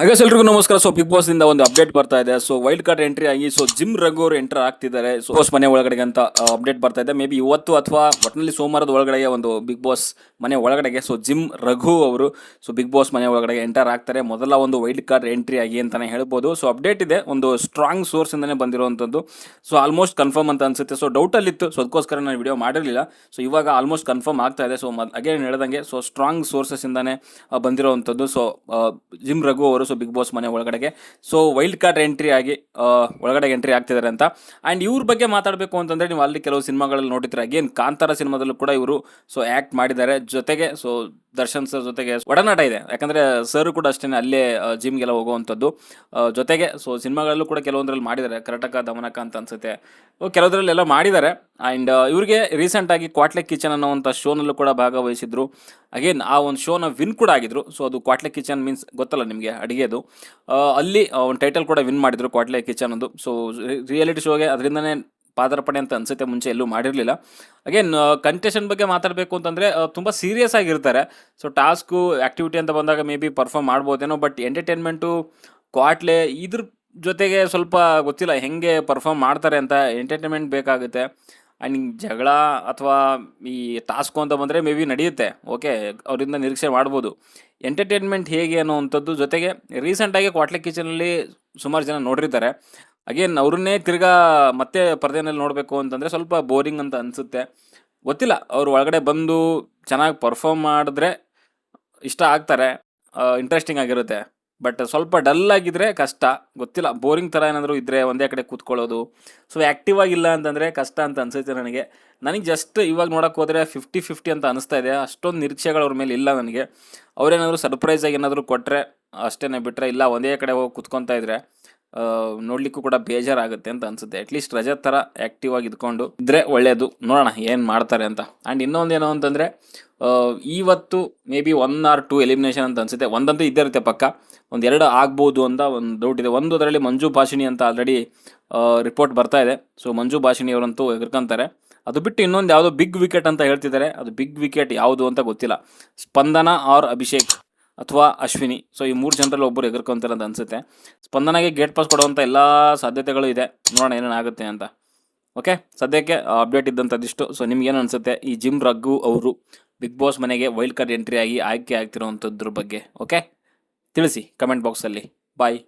ಹಾಗೆ ಎಲ್ರಿಗೂ ನಮಸ್ಕಾರ. ಸೊ ಬಿಗ್ ಬಾಸ್ ಇಂದ ಒಂದು ಅಪ್ಡೇಟ್ ಬರ್ತಾ ಇದೆ. ಸೊ ವೈಲ್ಡ್ ಕಾರ್ಡ್ ಎಂಟ್ರಿ ಆಗಿ ಸೊ ಜಿಮ್ ರಘು ಅವರು ಎಂಟರ್ ಆಗ್ತಿದ್ದಾರೆ. ಸೊ ಬಾಸ್ ಮನೆ ಒಳಗಡೆಗೆ ಅಂತ ಅಪ್ಡೇಟ್ ಬರ್ತಾ ಇದೆ. ಮೇ ಬಿ ಇವತ್ತು ಅಥವಾ ಒಟ್ಟಿನಲ್ಲಿ ಸೋಮವಾರದ ಒಳಗಡೆ ಒಂದು ಬಿಗ್ ಬಾಸ್ ಮನೆ ಒಳಗಡೆಗೆ ಸೊ ಜಿಮ್ ರಘು ಅವರು ಸೊ ಬಿಗ್ ಬಾಸ್ ಮನೆ ಒಳಗಡೆ ಎಂಟರ್ ಆಗ್ತಾರೆ. ಮೊದಲ ಒಂದು ವೈಲ್ಡ್ ಕಾರ್ಡ್ ಎಂಟ್ರಿ ಆಗಿ ಅಂತಾನೆ ಹೇಳ್ಬೋದು. ಸೊ ಅಪ್ಡೇಟ್ ಇದೆ. ಒಂದು ಸ್ಟ್ರಾಂಗ್ ಸೋರ್ಸ್ ಇಂದಾನೆ ಬಂದಿರುವಂಥದ್ದು. ಸೊ ಆಲ್ಮೋಸ್ಟ್ ಕನ್ಫರ್ಮ್ ಅಂತ ಅನ್ಸುತ್ತೆ. ಸೊ ಡೌಟ್ ಅಲ್ಲಿ ಇತ್ತು. ಸೊ ಅದಕ್ಕೋಸ್ಕರ ನಾನು ವಿಡಿಯೋ ಮಾಡಿರಲಿಲ್ಲ. ಸೊ ಇವಾಗ ಆಲ್ಮೋಸ್ಟ್ ಕನ್ಫರ್ಮ್ ಆಗ್ತಾ ಇದೆ. ಸೊ ಅಗೇನ್ ಹೇಳ್ದಂಗೆ ಸೊ ಸ್ಟ್ರಾಂಗ್ ಸೋರ್ಸಸ್ ಇಂದಾನೆ ಬಂದಿರುವಂಥದ್ದು. ಸೊ ಜಿಮ್ ರಘು ಅವರು ಸೊ ಬಿಗ್ ಬಾಸ್ ಮನೆ ಒಳಗಡೆಗೆ. ಸೊ ವೈಲ್ಡ್ ಕಾರ್ಡ್ ಎಂಟ್ರಿ ಆಗಿ ಒಳಗಡೆ ಎಂಟ್ರಿ ಆಗ್ತಿದ್ದಾರೆ ಅಂತ. ಆ್ಯಂಡ್ ಇವ್ರ ಬಗ್ಗೆ ಮಾತಾಡಬೇಕು ಅಂತಂದ್ರೆ ನೀವು ಅಲ್ಲಿ ಕೆಲವು ಸಿನಿಮಾಗಳಲ್ಲಿ ನೋಡಿದ್ರೆ ಅಗೇನ್ ಕಾಂತಾರ ಸಿನಿಮಾದಲ್ಲೂ ಕೂಡ ಇವರು ಸೊ ಆ್ಯಕ್ಟ್ ಮಾಡಿದ್ದಾರೆ. ಜೊತೆಗೆ ಸೊ ದರ್ಶನ್ ಸರ್ ಜೊತೆಗೆ ಒಡನಾಟ ಇದೆ. ಯಾಕಂದ್ರೆ ಸರ್ ಕೂಡ ಅಷ್ಟೇ ಅಲ್ಲೇ ಜಿಮ್ಗೆಲ್ಲ ಹೋಗುವಂಥದ್ದು. ಆ, ಜೊತೆಗೆ ಸೊ ಸಿನಿಮಾಗಳಲ್ಲೂ ಕೂಡ ಕೆಲವೊಂದ್ರಲ್ಲಿ ಮಾಡಿದ್ದಾರೆ. ಕರ್ನಾಟಕ ದಮನಕ ಅಂತ ಅನ್ಸುತ್ತೆ. ಕೆಲವೊಂದ್ರಲ್ಲೆಲ್ಲ ಮಾಡಿದ್ದಾರೆ. ಆ್ಯಂಡ್ ಇವರಿಗೆ ರೀಸೆಂಟ್ ಆಗಿ ಕ್ವಾಟ್ಲೆ ಕಿಚನ್ ಅನ್ನೋವಂಥ ಶೋನಲ್ಲೂ ಕೂಡ ಭಾಗವಹಿಸಿದ್ರು. ಅಗೇನ್ ಆ ಒಂದು ಶೋನ ವಿನ್ ಕೂಡ ಆಗಿದ್ರು. ಸೊ ಅದು ಕ್ವಾಟ್ಲೆ ಕಿಚನ್ ಮೀನ್ಸ್ ಗೊತ್ತಲ್ಲ ನಿಮಗೆ, ಅಡುಗೆದು. ಅಲ್ಲಿ ಒಂದು ಟೈಟಲ್ ಕೂಡ ವಿನ್ ಮಾಡಿದರು ಕ್ವಾಟ್ಲೆ ಕಿಚನ್ ಅದು ಸೊ ರಿಯಾಲಿಟಿ ಶೋಗೆ ಅದರಿಂದನೇ ಪಾದಾರ್ಪಣೆ ಅಂತ ಅನ್ಸುತ್ತೆ, ಮುಂಚೆ ಎಲ್ಲೂ ಮಾಡಿರಲಿಲ್ಲ. ಅಗೇನ್ ಕಂಟೆಷನ್ ಬಗ್ಗೆ ಮಾತಾಡಬೇಕು ಅಂತಂದರೆ ತುಂಬ ಸೀರಿಯಸ್ ಆಗಿರ್ತಾರೆ. ಸೊ ಟಾಸ್ಕು ಆ್ಯಕ್ಟಿವಿಟಿ ಅಂತ ಬಂದಾಗ ಮೇ ಬಿ ಪರ್ಫಾರ್ಮ್ ಮಾಡ್ಬೋದೇನೋ ಬಟ್ ಎಂಟರ್ಟೈನ್ಮೆಂಟು ಕ್ವಾಟ್ಲೆ ಇದ್ರ ಜೊತೆಗೆ ಸ್ವಲ್ಪ ಗೊತ್ತಿಲ್ಲ, ಹೆಂಗೆ ಪರ್ಫಾರ್ಮ್ ಮಾಡ್ತಾರೆ ಅಂತ ಎಂಟರ್ಟೈನ್ಮೆಂಟ್ ಬೇಕಾಗುತ್ತೆ. ಆ್ಯಂಡ್ ಹಿಂಗೆ ಜಗಳ ಅಥವಾ ಈ ಟಾಸ್ಕು ಅಂತ ಬಂದರೆ ಮೇ ಬಿ ನಡೆಯುತ್ತೆ. ಓಕೆ ಅವರಿಂದ ನಿರೀಕ್ಷೆ ಮಾಡ್ಬೋದು. ಎಂಟರ್ಟೈನ್ಮೆಂಟ್ ಹೇಗೆ ಅನ್ನೋವಂಥದ್ದು ಜೊತೆಗೆ ರೀಸೆಂಟಾಗಿ ಕ್ವಾಟ್ಲಿ ಕಿಚನಲ್ಲಿ ಸುಮಾರು ಜನ ನೋಡಿರ್ತಾರೆ. ಅಗೇನ್ ಅವ್ರನ್ನೇ ತಿರ್ಗಾ ಮತ್ತೆ ಪರದೆನಲ್ಲಿ ನೋಡಬೇಕು ಅಂತಂದರೆ ಸ್ವಲ್ಪ ಬೋರಿಂಗ್ ಅಂತ ಅನಿಸುತ್ತೆ. ಗೊತ್ತಿಲ್ಲ, ಅವ್ರು ಒಳಗಡೆ ಬಂದು ಚೆನ್ನಾಗಿ ಪರ್ಫಾರ್ಮ್ ಮಾಡಿದ್ರೆ ಇಷ್ಟ ಆಗ್ತಾರೆ. ಇಂಟ್ರೆಸ್ಟಿಂಗ್ ಆಗಿರುತ್ತೆ. ಬಟ್ ಸ್ವಲ್ಪ ಡಲ್ ಆಗಿದ್ರೆ ಕಷ್ಟ. ಗೊತ್ತಿಲ್ಲ, ಬೋರಿಂಗ್ ಥರ ಏನಾದರೂ ಇದ್ದರೆ ಒಂದೇ ಕಡೆ ಕೂತ್ಕೊಳ್ಳೋದು. ಸೊ ಆ್ಯಕ್ಟಿವ್ ಆಗಿಲ್ಲ ಅಂತಂದರೆ ಕಷ್ಟ ಅಂತ ಅನಿಸುತ್ತೆ ನನಗೆ. ನನಗೆ ಜಸ್ಟ್ ಇವಾಗ ನೋಡೋಕೆ ಹೋದರೆ ಫಿಫ್ಟಿ ಫಿಫ್ಟಿ ಅಂತ ಅನಿಸ್ತಾ ಇದೆ. ಅಷ್ಟೊಂದು ನಿರೀಕ್ಷೆಗಳು ಅವ್ರ ಮೇಲೆ ಇಲ್ಲ ನನಗೆ. ಅವರೇನಾದರೂ ಸರ್ಪ್ರೈಸ್ ಆಗಿ ಏನಾದರೂ ಕೊಟ್ಟರೆ ಅಷ್ಟೇ ಬಿಟ್ಟರೆ ಇಲ್ಲ, ಒಂದೇ ಕಡೆ ಹೋಗಿ ಕೂತ್ಕೊತಾ ನೋಡಲಿಕ್ಕೂ ನೋಡ್ಲಿಕ್ಕೂ ಕೂಡ ಬೇಜಾರಾಗುತ್ತೆ ಅಂತ ಅನಿಸುತ್ತೆ. ಅಟ್ಲೀಸ್ಟ್ ರಜೆ ಥರ ಆ್ಯಕ್ಟಿವ್ ಆಗಿ ಇದ್ಕೊಂಡು ಇದ್ದರೆ ಒಳ್ಳೆಯದು ನೋಡೋಣ ಏನು ಮಾಡ್ತಾರೆ ಅಂತ. ಆ್ಯಂಡ್ ಇನ್ನೊಂದೇನು ಅಂತಂದರೆ ಇವತ್ತು maybe one or two elimination ಅಂತ ಅನ್ಸುತ್ತೆ. ಒಂದಂತೂ ಇದ್ದೇ ಇರುತ್ತೆ ಪಕ್ಕ. ಒಂದು ಎರಡು ಆಗ್ಬೋದು ಅಂತ ಒಂದು ಡೌಟ್ ಇದೆ. ಒಂದು ಅದರಲ್ಲಿ ಮಂಜು ಭಾಷಿಣಿ ಅಂತ ಆಲ್ರೆಡಿ ರಿಪೋರ್ಟ್ ಬರ್ತಾ ಇದೆ. ಸೊ ಮಂಜು ಭಾಷಿಣಿ ಅವರಂತೂ ಎದುರ್ಕೊಂತಾರೆ ಅದು ಬಿಟ್ಟು ಇನ್ನೊಂದು ಯಾವುದೋ ಬಿಗ್ ವಿಕೆಟ್ ಅಂತ ಹೇಳ್ತಿದ್ದಾರೆ. ಅದು ಬಿಗ್ ವಿಕೆಟ್ ಯಾವುದು ಅಂತ ಗೊತ್ತಿಲ್ಲ. ಸ್ಪಂದನ ಆರ್ ಅಭಿಷೇಕ್ ಅಥವಾ ಅಶ್ವಿನಿ. ಸೊ ಈ ಮೂರು ಜನರಲ್ಲಿ ಒಬ್ಬರು ಎದುರ್ಕೊಂತಾರೆ ಅಂತ ಅನಿಸುತ್ತೆ. ಸ್ಪಂದನಾಗೆ ಗೇಟ್ ಪಾಸ್ ಕೊಡುವಂಥ ಎಲ್ಲ ಸಾಧ್ಯತೆಗಳು ಇದೆ. ನೋಡೋಣ ಏನೇನಾಗುತ್ತೆ ಅಂತ. ಓಕೆ ಸದ್ಯಕ್ಕೆ ಅಪ್ಡೇಟ್ ಇದ್ದಂಥದ್ದಿಷ್ಟು ಸೊ ನಿಮ್ಗೇನು ಅನಿಸುತ್ತೆ? ಈ ಜಿಮ್ ರಗ್ಗು ಅವರು ಬಿಗ್ ಬಾಸ್ ಮನೆಗೆ ವೈಲ್ಡ್ ಕಾರ್ಡ್ ಎಂಟ್ರಿ ಆಗಿ ಆಯ್ಕೆ ಆಗ್ತಿರೋವಂಥದ್ರ ಬಗ್ಗೆ ಓಕೆ ತಿಳಿಸಿ ಕಮೆಂಟ್ ಬಾಕ್ಸಲ್ಲಿ ಬಾಯ್